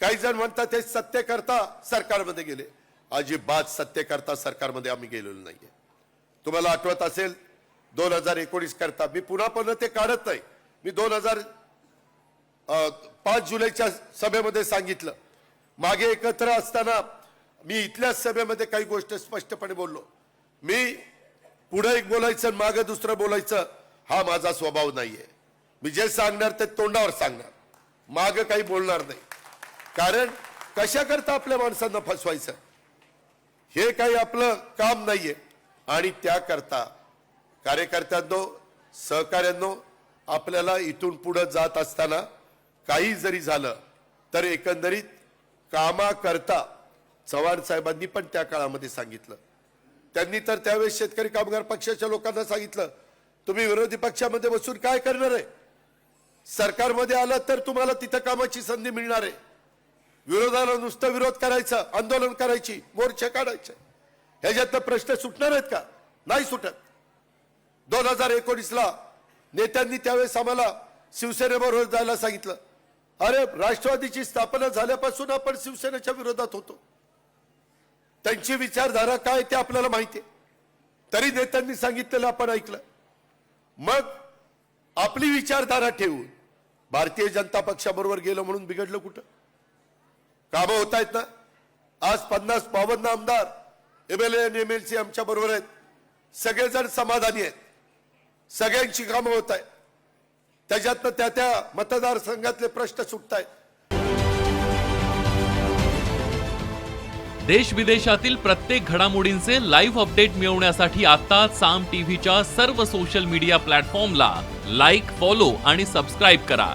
काही जण म्हणतात ते सत्यकर्ता सरकारमध्ये गेले. अजिबात सत्य करता सरकारमध्ये आम्ही गेलेलो नाहीये. तुम्हाला आठवत असेल दोन हजार एकोणीस करता मी पुन्हा पुन्हा ते काढत नाही. मी दोन हजार पाच जुलैच्या सभेमध्ये सांगितलं. मागे एकत्र असताना मी इथल्याच सभेमध्ये काही गोष्ट स्पष्टपणे बोललो. मी पुढे एक बोलायचं मागे दुसरं बोलायचं हा माझा स्वभाव नाहीये. मी जे सांगणार ते तोंडावर सांगणार. माग काही बोलणार नाही. कारण कशा करता आपल्या माणसांना फसवायचं? हे काही आपलं काम नाहीये. आणि त्याकरता कार्यकर्त्यांनो सहकाऱ्यांनो आपल्याला इथून पुढे जात असताना काही जरी झालं तर एकंदरीत कामाकरता चव्हाण साहेबांनी पण त्या काळामध्ये सांगितलं. त्यांनी तर त्यावेळेस शेतकरी कामगार पक्षाच्या लोकांना सांगितलं तुम्ही विरोधी पक्षामध्ये बसून काय करणार आहे? सरकारमध्ये आलं तर तुम्हाला तिथं कामाची संधी मिळणार आहे. विरोधाला नुसतं विरोध करायचा आंदोलन करायची मोर्चे काढायचे. ह्याच्यात प्रश्न सुटणार आहेत का? नाही सुटत. दोन हजार एकोणीसला नेत्यांनी त्यावेळेस आम्हाला शिवसेनेबरोबर जायला सांगितलं. अरे राष्ट्रवादीची स्थापना झाल्यापासून आपण शिवसेनेच्या विरोधात होतो. त्यांची विचारधारा काय ते आपल्याला माहिती आहे. तरी नेत्यांनी सांगितलेलं आपण ऐकलं. मग आपली विचारधारा ठेवून भारतीय जनता पक्षाबरोबर गेलो म्हणून बिघडलं कुठं? कामं होत आहेत ना? आज पन्नास बावन्न आमदार M L N M L C आमच्या बरोबर आहेत. सगळेजण समाधानी आहेत. सगळ्यांची कामं होत आहेत. त्याच्यातनं त्या त्या मतदारसंघातले प्रश्न सुटत आहेत देश विदेशातील प्रत्येक घडामोडींचे लाईव्ह अपडेट मिळवण्यासाठी आता साम टीव्हीच्या सर्व सोशल मीडिया प्लॅटफॉर्मला लाईक फॉलो आणि सबस्क्राईब करा.